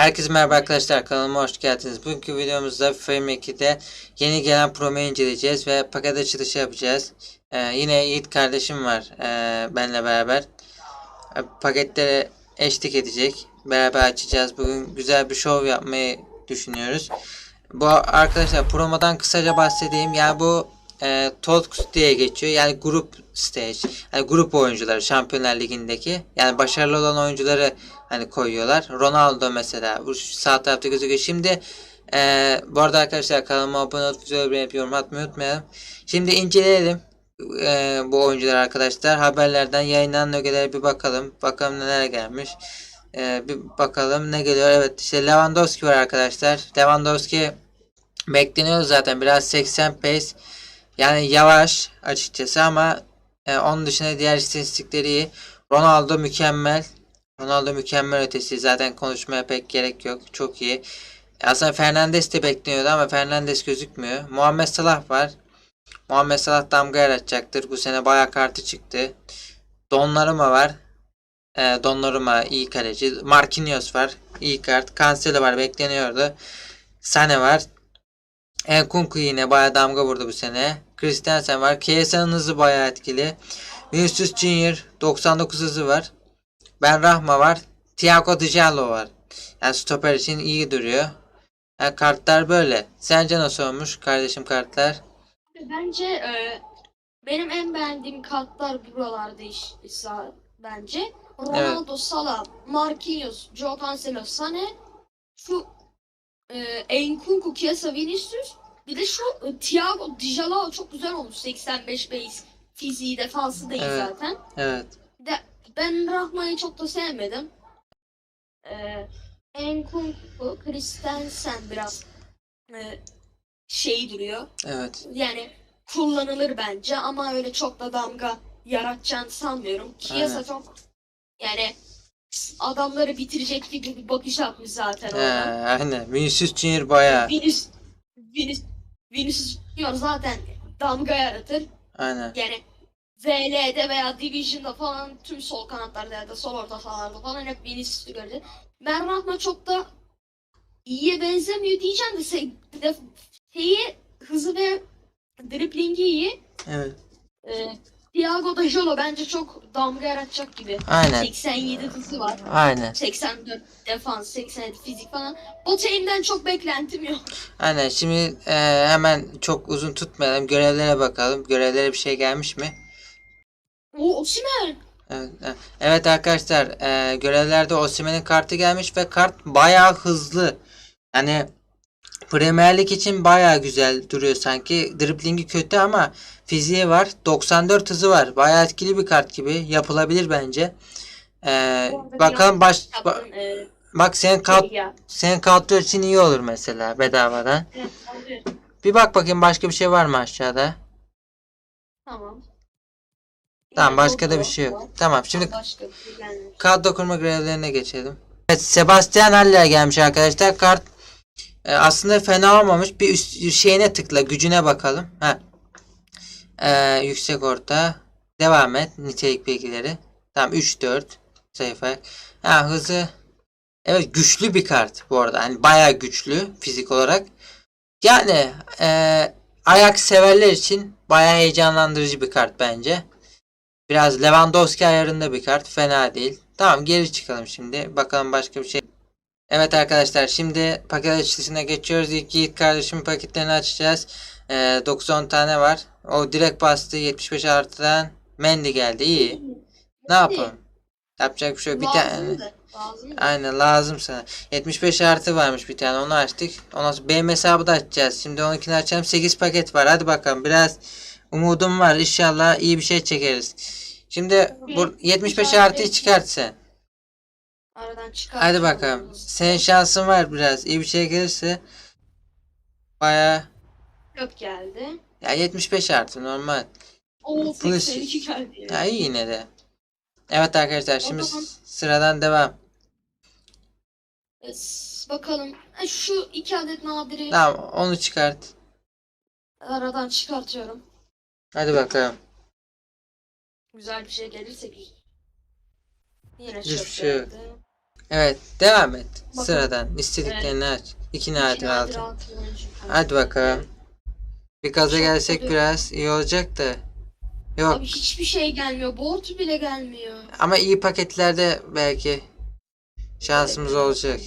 Herkese merhaba arkadaşlar kanalıma hoş geldiniz. Bugünkü videomuzda Frame 2'de yeni gelen promoyu inceleyeceğiz ve paket açılışı yapacağız. Ee, yine Yiğit kardeşim var ee, benle beraber. Ee, paketlere eşlik edecek. Beraber açacağız. Bugün güzel bir show yapmayı düşünüyoruz. Bu arkadaşlar promodan kısaca bahsedeyim. Yani bu e, Talks diye geçiyor. Yani grup stage. Yani grup oyuncuları Şampiyonlar Ligi'ndeki. Yani başarılı olan oyuncuları hani koyuyorlar. Ronaldo mesela. Bu sağ tarafta gözüküyor. Şimdi e, bu arada arkadaşlar kanalıma abone olup güzel bir yorum atmayı unutmayalım. Şimdi inceleyelim e, bu oyuncular arkadaşlar. Haberlerden yayınlanan ögelere bir bakalım. Bakalım neler gelmiş. E, bir bakalım ne geliyor. Evet işte Lewandowski var arkadaşlar. Lewandowski bekleniyor zaten. Biraz 80 pace. Yani yavaş açıkçası ama e, onun dışında diğer istatistikleri iyi. Ronaldo mükemmel. Ronaldo mükemmel ötesi. Zaten konuşmaya pek gerek yok. Çok iyi. Aslında Fernandes de bekleniyordu ama Fernandes gözükmüyor. Muhammed Salah var. Muhammed Salah damga yaratacaktır. Bu sene bayağı kartı çıktı. Donnarumma var. E, Donnarumma iyi kaleci. Marquinhos var. iyi kart. Cancelo var. Bekleniyordu. Sane var. Enkunku yine bayağı damga vurdu bu sene. Christensen var. KSA'nın hızı bayağı etkili. Vinicius Junior 99 hızı var. Ben Rahma var. Thiago Dijalo var. Yani stoper için iyi duruyor. Yani kartlar böyle. Sence nasıl olmuş kardeşim kartlar? Bence e, benim en beğendiğim kartlar buralarda iş, ise bence. Ronaldo, Salah, Marquinhos, Joe Cancelo, Sane, şu e, Enkunku, Chiesa, Vinicius, bir de şu e, Thiago Dijalo çok güzel olmuş. 85 base fiziği defansı değil Evet. zaten. Evet. Bir de ben Rahma'yı çok da sevmedim. E, Enkunku, Christensen biraz e, şey duruyor. Evet. yani kullanılır bence ama öyle çok da damga yaratacağını sanmıyorum. Chiesa Aynen. çok yani adamları bitirecek gibi bir bakış atmış zaten He, orada. aynen. Vinicius Junior bayağı. Vinicius, Vinicius, Vinicius Junior zaten damga yaratır. Aynen. Yani VL'de veya Division'da falan tüm sol kanatlarda ya da sol orta sahalarda falan hep Vinicius'u. Ben Rahma çok da iyiye benzemiyor diyeceğim de de- şeyi hızı ve driblingi iyi. Evet. Ee, Thiago da Jolo bence çok damga yaratacak gibi. Aynen. 87 hızı var. Aynen. 84 defans, 87 fizik falan. Boteim'den çok beklentim yok. Aynen. Şimdi e, hemen çok uzun tutmayalım. Görevlere bakalım. Görevlere bir şey gelmiş mi? O Osimhen. Evet, evet. Evet arkadaşlar e, görevlerde Osimhen'in kartı gelmiş ve kart bayağı hızlı. Yani Premier Lig için bayağı güzel duruyor sanki. Driblingi kötü ama fiziği var. 94 hızı var. Bayağı etkili bir kart gibi. Yapılabilir bence. E, arada bakalım baş ba- Yaptın, e, bak kalt ya. senin kadro için iyi olur mesela bedavadan. Evet. Bir bak bakayım başka bir şey var mı aşağıda? Tamam. Tamam başka da bir şey yok. Tamam şimdi şey. Kart dokunma görevlerine geçelim. Evet Sebastian Haller gelmiş arkadaşlar. Kart e, aslında fena olmamış. Bir üst şeyine tıkla. Gücüne bakalım. Ha. E, yüksek orta. Devam et. Nitelik bilgileri. Tamam 3-4 sayfa. Ha hızı. Evet güçlü bir kart bu arada. Hani bayağı güçlü fizik olarak. Yani e, ayak severler için bayağı heyecanlandırıcı bir kart bence. Biraz Lewandowski ayarında bir kart. Fena değil. Tamam geri çıkalım şimdi. Bakalım başka bir şey. Evet arkadaşlar şimdi paket açılışına geçiyoruz. İlk Yiğit kardeşimin paketlerini açacağız. Ee, 9-10 tane var. O direkt bastı. 75 artıdan Mendy geldi. İyi. Ne yapalım? Yapacak bir şey yok. Bir tane. Lazımdı. Aynen lazım sana. 75 artı varmış bir tane onu açtık. Ondan sonra benim hesabı da açacağız. Şimdi onunkini açalım. 8 paket var. Hadi bakalım biraz umudum var. İnşallah iyi bir şey çekeriz. Şimdi bu 75 artıyı çıkart sen. Aradan çıkar. Hadi bakalım. Senin şansın var biraz. İyi bir şey gelirse baya Köp geldi. ya 75 artı normal. Oo Plus- 82 geldi. ya. İyi yine de. Evet arkadaşlar şimdi O zaman- sıradan devam. Es, bakalım. Ha, Şu iki adet nadiri Tamam onu çıkart. aradan çıkartıyorum. Hadi bakalım. Güzel bir şey gelirse güzel. Yine Hiçbir çöp şey yok. geldi. Evet devam et. Bakalım. Sıradan istediklerini aç. İki nadir altın. Hadi bakalım. Bir gaza Çok gelsek kötü. biraz iyi olacak da. Yok Abi hiçbir şey gelmiyor. Board bile gelmiyor. ama iyi paketlerde belki şansımız olacak.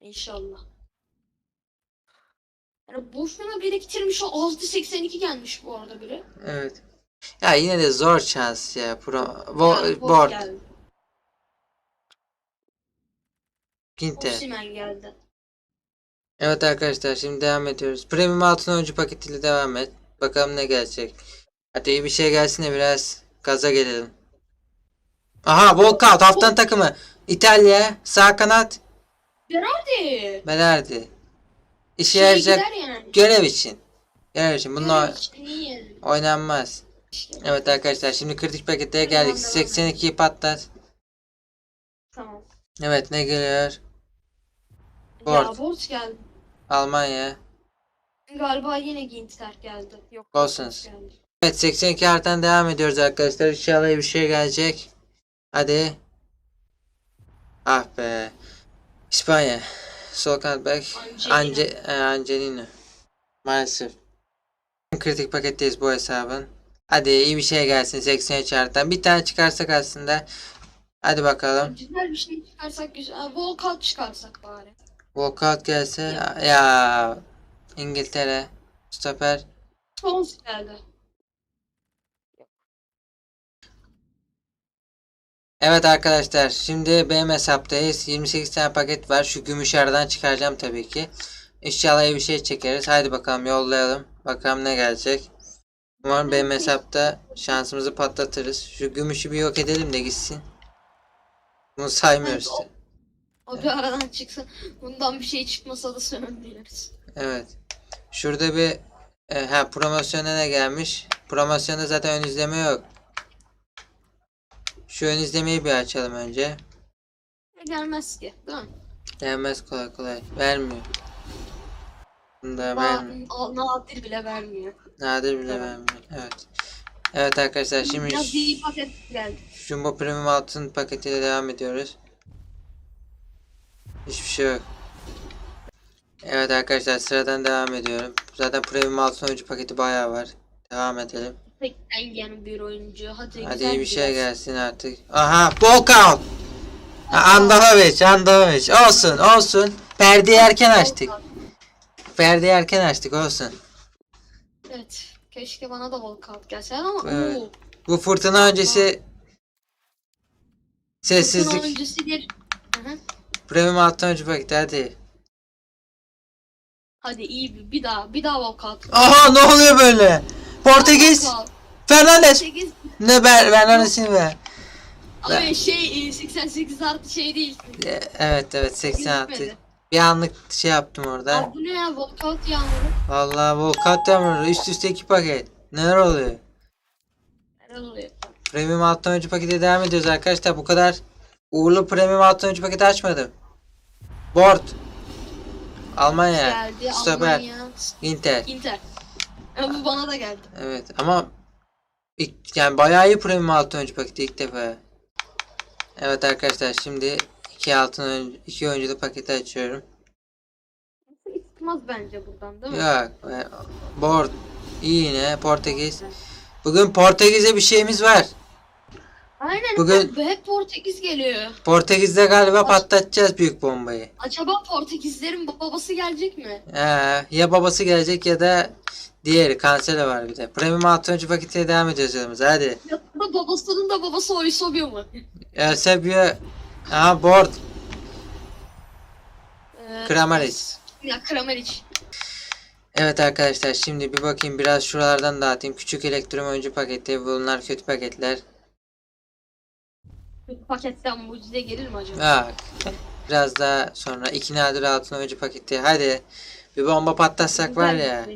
İnşallah. Yani boşuna biriktirmiş o 682 gelmiş bu arada biri. Evet. Ya yine de zor şans ya. Pro, Ya, Bo- board board. Ginte. Osimhen geldi. Evet arkadaşlar şimdi devam ediyoruz. Premium altın oyuncu paketiyle devam et. Bakalım ne gelecek. Hadi iyi bir şey gelsin de biraz gaza gelelim. Aha Walkout haftanın takımı. İtalya sağ kanat Hadi. Belerdi. İşe Şey yarayacak yani. görev için. Görev için. Yani. oynanmaz. İşte. Evet arkadaşlar şimdi kritik Devam, geldik. devam. 82'yi patlat. Tamam. Evet ne geliyor? Ya board geldi. Almanya. Galiba yine Ginter geldi. Yok. Geldi. Evet 82 artan devam ediyoruz arkadaşlar. İnşallah bir şey gelecek. Hadi. Ah be. İspanya. Sol kanat bek. Angelino. Ange e, Angelino. Maalesef. Kritik paketteyiz bu hesabın. Hadi iyi bir şey gelsin 83 artan. Bir tane çıkarsak aslında. Hadi bakalım. Güzel bir şey çıkarsak güzel. Volkan çıkarsak bari. Walkout gelse. Ya. İngiltere. Stoper. Stones geldi. Evet arkadaşlar şimdi benim hesaptayız. 28 tane paket var. Şu gümüş aradan çıkaracağım tabii ki. İnşallah iyi bir şey çekeriz. Haydi bakalım yollayalım. Bakalım ne gelecek. Umarım benim hesapta şansımızı patlatırız. Şu gümüşü bir yok edelim de gitsin. Bunu saymıyoruz. Evet, O bir aradan çıksa bundan bir şey çıkmasa da söylemiyoruz. Evet. Şurada bir e, ha promosyona ne gelmiş? Promosyonda zaten ön izleme yok. Şu ön izlemeyi bir açalım önce. Gelmez ki değil mi? Gelmez kolay kolay. Vermiyor. Bunu da vermiyor. Na- nadir bile vermiyor. Nadir bile Tamam. vermiyor. Evet. Evet arkadaşlar şimdi. Jumbo Premium altın paketiyle devam ediyoruz. Hiçbir şey yok. Evet arkadaşlar sıradan devam ediyorum. Zaten Premium altın oyuncu paketi bayağı var. Devam edelim. Tek yengen bir oyuncu. Hadi, Hadi güzel iyi bir şey biraz. gelsin artık. Aha walkout. Ha, Andanovic, Andanovic. Olsun, olsun. Perdeyi erken açtık. Perdeyi erken açtık olsun. Evet. Keşke bana da Volkan gelse ama Evet. Bu fırtına öncesi Fırtına sessizlik. öncesi bir. Premium altın oyuncu paketi hadi. Hadi iyi bir, bir daha bir daha Volkan. Aha ne oluyor böyle? Portekiz. Fernandes. 8 Ne ben Fernandes'ini ver. Abi şey e, 88 artı şey değil. E, Evet evet 86. Gözükmedi. Bir anlık şey yaptım orada. Abi bu ne ya Volkan yağmuru. Vallahi volkat yağmuru üst üste iki paket. Neler oluyor? Neler oluyor? Premium altın oyuncu paketi devam ediyoruz arkadaşlar. Bu kadar uğurlu premium altın oyuncu paketi açmadım. Board. Almanya. Geldi Stoper. Almanya. Inter. Inter. Ya bu bana da geldi. Evet ama ilk, yani bayağı iyi premium altın oyuncu paketi ilk defa. Evet arkadaşlar şimdi iki altın iki oyunculu paketi açıyorum. Çıkmaz bence buradan değil mi? Yok. e, Board. iyi yine Portekiz. Bugün Portekiz'e bir şeyimiz var. Aynen. Bugün- Bugün... Hep Portekiz geliyor. Portekiz'de galiba patlatacağız büyük bombayı. Acaba Portekizlerin babası gelecek mi? Ee, ya babası gelecek ya da diğeri Cancelo var bir de. Premium altın oyuncu paketiyle devam ediyoruz yolumuza hadi. Ya da babasının da babası Oysobio mu? Eusebio. Aha board. Ee, Kramaric. Ya Kramaric. Evet arkadaşlar şimdi bir bakayım biraz şuralardan dağıtayım. Küçük elektron oyuncu paketi bunlar kötü paketler. Paketten mucize gelir mi acaba? Bak. Biraz daha sonra iki nadir altın oyuncu paketi. Hadi. Bir bomba patlatsak var ya.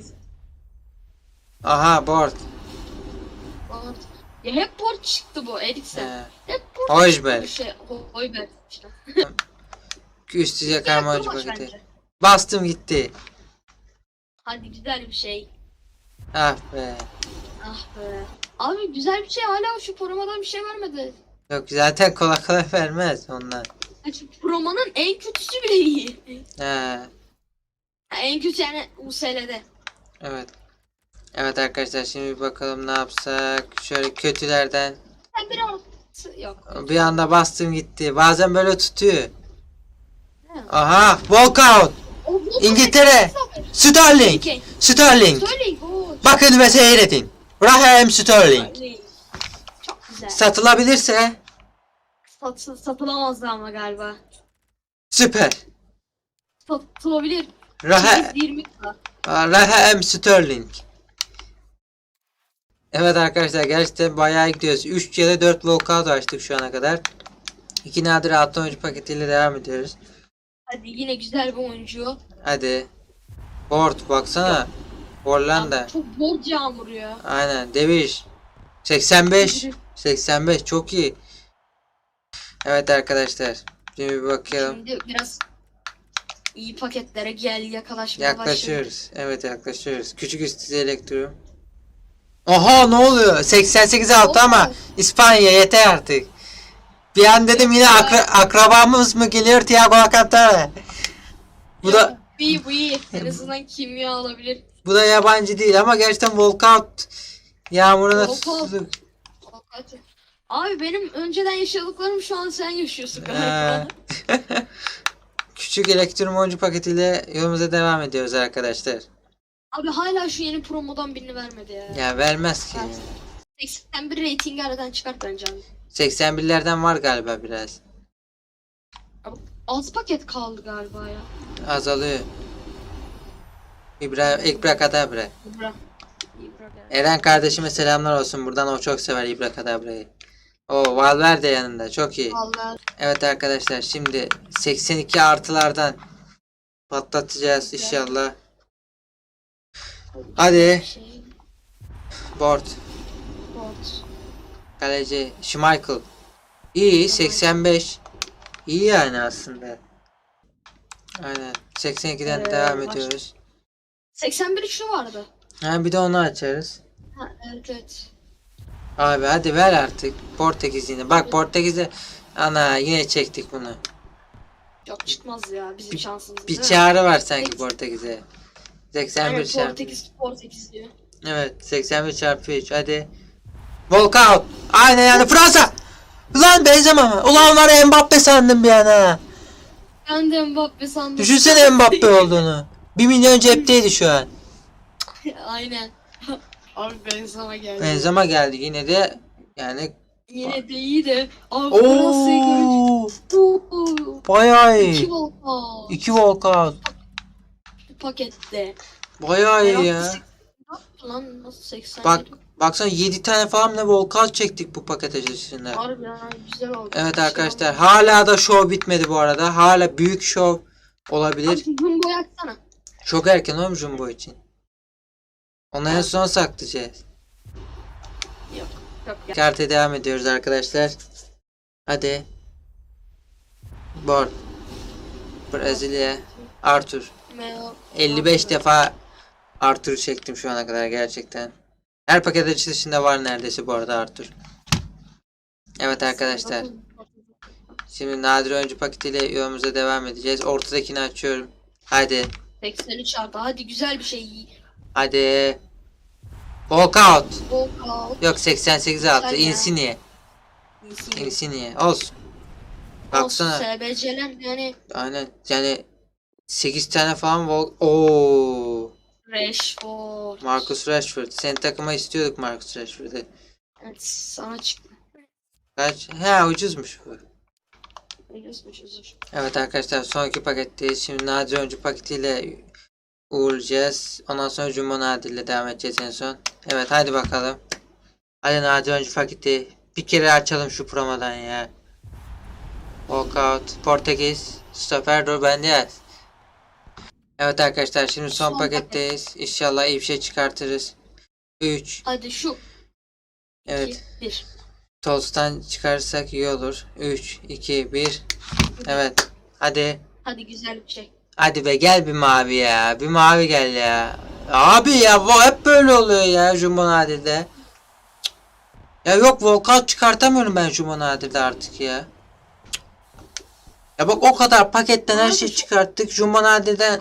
Aha board. Bant. Ya hep port çıktı bu Eriksen. Ee, Hep port Hojberg. çıktı şey. Ho- Hojberg işte. Üst düzey karma oyuncu paketi. bence. Bastım gitti. Hadi güzel bir şey. Ah be. Ah be. Abi güzel bir şey hala şu korumadan bir şey vermedi. Yok zaten kolay kolay vermez onlar. Promo'nun en kötüsü bile iyi. He. Ha, en kötü yani USL'de. Evet. Evet arkadaşlar şimdi bir bakalım ne yapsak. Şöyle kötülerden Ben bir altı yok. bir anda bastım gitti. Bazen böyle tutuyor. Ne? Aha, walkout. O, İngiltere. Sterling. Sterling. Sterling. Bakın ve seyredin. Raheem Sterling. Sterling. Güzel. Satılabilirse Sat, satılamazdı ama galiba. süper. Satılabilir. Rahe 20 lira. Raheem Sterling. Evet arkadaşlar gerçekten bayağı gidiyoruz. 3 ya da 4 walkout açtık şu ana kadar. 2 nadir altın oyuncu paketiyle devam ediyoruz. Hadi yine güzel bir oyuncu. Hadi. Ford baksana. Hollanda. Çok borç yağmur ya. Aynen. Deviş. 85. 85 çok iyi. Evet arkadaşlar. Şimdi bir bakalım. Şimdi biraz iyi paketlere gel yaklaşmaya başladık. Yaklaşıyoruz. Evet yaklaşıyoruz. Küçük üstü elektro. Oha ne oluyor? 88 altı ama İspanya yeter artık. Bir an dedim yine akra- akrabamız mı geliyor Thiago Alcantara. Bu da Bu iyi bu iyi. En azından kimya alabilir. bu da yabancı değil ama gerçekten walkout yağmuruna Walkout. Abi benim önceden yaşadıklarım şu an sen yaşıyorsun Ee, galiba. Küçük elektron oyuncu paketiyle yolumuza devam ediyoruz arkadaşlar. Abi hala şu yeni promodan birini vermedi ya. Ya vermez ki. 81 ratingi aradan çıkart bence abi. 81'lerden var galiba biraz. Az paket kaldı galiba ya. Azalıyor. İbrahim İbra Kadabra. İbra. İbra. Eren kardeşime selamlar olsun. Buradan o çok sever İbra Kadabra'yı. O Valverde yanında. Çok iyi. Vallahi Evet arkadaşlar şimdi 82 artılardan patlatacağız inşallah. Hadi. şey. Board. Bot. Kaleci Schmeichel. İyi 85. İyi yani aslında. Aynen. 82'den Ee, devam baş- ediyoruz. 81 üçlü vardı. Ha bir de onu açarız. Ha, evet evet. Abi hadi ver artık Portekiz yine. Bak Portekiz'de ana yine çektik bunu. Yok çıkmaz ya bizim şansımız. Bir çağrı var sanki. Portekiz'e. 81 Evet, çarpı. Portekiz, Portekiz diyor. Evet 81 çarpı 3 hadi. Walkout. Aynen yani Fransa. Ulan Benzema. Ulan onları Mbappe sandım bir an ha. Ben de Mbappe sandım. Düşünsene Mbappe olduğunu. 1 milyon cepteydi şu an. Aynen. Abi Benzema geldi. Benzema geldi yine de yani Yine de iyi de. Abi. Oo, Oo, bayağı İki iyi. volkan. 2 walkout. pakette. Bayağı iyi ya. Lan nasıl 80 Bak baksana 7 tane falan ne walkout çektik bu paket açılışında. Harbi ya güzel oldu. Evet Şey arkadaşlar hala da show bitmedi bu arada. Hala büyük show olabilir. Abi Jumbo yaksana. Çok erken oğlum Jumbo için. Onu en son saklayacağız. Yok. Yok ya. Karta devam ediyoruz arkadaşlar. Hadi. Bor. Brezilya. Arthur. Meo- 55 defa Arthur'u çektim şu ana kadar gerçekten. Her paket açılışında var neredeyse bu arada Arthur. Evet arkadaşlar. Şimdi nadir oyuncu paketiyle yolumuza devam edeceğiz. Ortadakini açıyorum. Hadi. 83 artı. Hadi güzel bir şey. Hadi. Walkout. Volkan. Yok 88 altı. Güzel ya. Insigne. Insigne. Olsun. Baksana. SBC'ler yani Aynen. Yani 8 tane falan vol Oo. Rashford. Marcus Rashford. Senin takıma istiyorduk Marcus Rashford'u. Evet sana çıktı. Kaç? He ucuzmuş bu. Biliyorsunuz üzür. Evet arkadaşlar sonraki paketteyiz. Şimdi nadir oyuncu paketiyle uğurlayacağız. Ondan sonra Jumbo Nadir ile devam edeceğiz en son. Evet hadi bakalım. Hadi nadir oyuncu paketi. Bir kere açalım şu promodan ya. Walkout. Portekiz. Stoper dur bende yaz. Evet arkadaşlar şimdi son, Son paketteyiz. İnşallah iyi bir şey çıkartırız. 3. Hadi şu. Evet. 2, 1. Tols'tan çıkarırsak iyi olur. 3, 2, 1. Evet. Hadi. Hadi güzel bir şey. Hadi be gel bir mavi ya. Bir mavi gel ya. Abi ya bu hep böyle oluyor ya Jumbo Nadir'de. Ya yok walkout çıkartamıyorum ben Jumbo Nadir'de artık ya. Ya bak o kadar paketten her şeyi şu- çıkarttık. Jumbo Nadir'den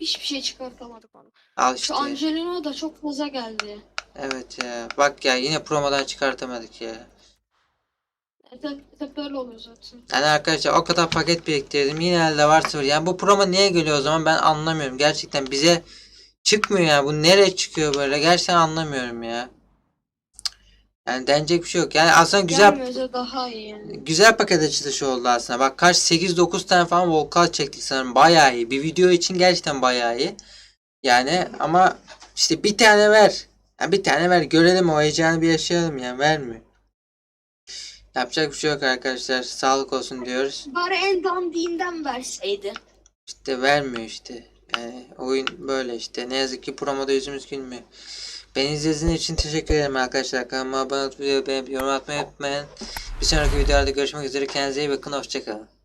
Hiçbir şey çıkartamadık onu. al Şu işte. Angelino da çok fazla geldi. Evet ya. Bak ya yine promodan çıkartamadık ya. Hep, hep böyle oluyor zaten. Yani arkadaşlar o kadar paket biriktirdim. Yine elde var sıfır. Yani bu promo niye geliyor o zaman ben anlamıyorum. Gerçekten bize çıkmıyor ya. Bu nereye çıkıyor böyle? Gerçekten anlamıyorum ya. Yani denecek bir şey yok. Yani aslında güzel Gelmiyorsa daha iyi yani. güzel paket açılışı oldu aslında. Bak kaç 8-9 tane falan volkan çektik sanırım. Bayağı iyi. Bir video için gerçekten bayağı iyi. Yani ama işte bir tane ver. Ya bir tane ver. Görelim o heyecanı bir yaşayalım ya. Vermiyor. Yapacak bir şey yok arkadaşlar. Sağlık olsun diyoruz. Bari en dandiğinden verseydi. İşte vermiyor işte. Yani oyun böyle işte. Ne yazık ki promoda yüzümüz gülmüyor. Beni izlediğiniz için teşekkür ederim arkadaşlar. Kanalıma abone videoyu beğenip yorum atmayı unutmayın. Bir sonraki videolarda görüşmek üzere. Kendinize iyi bakın. Hoşçakalın.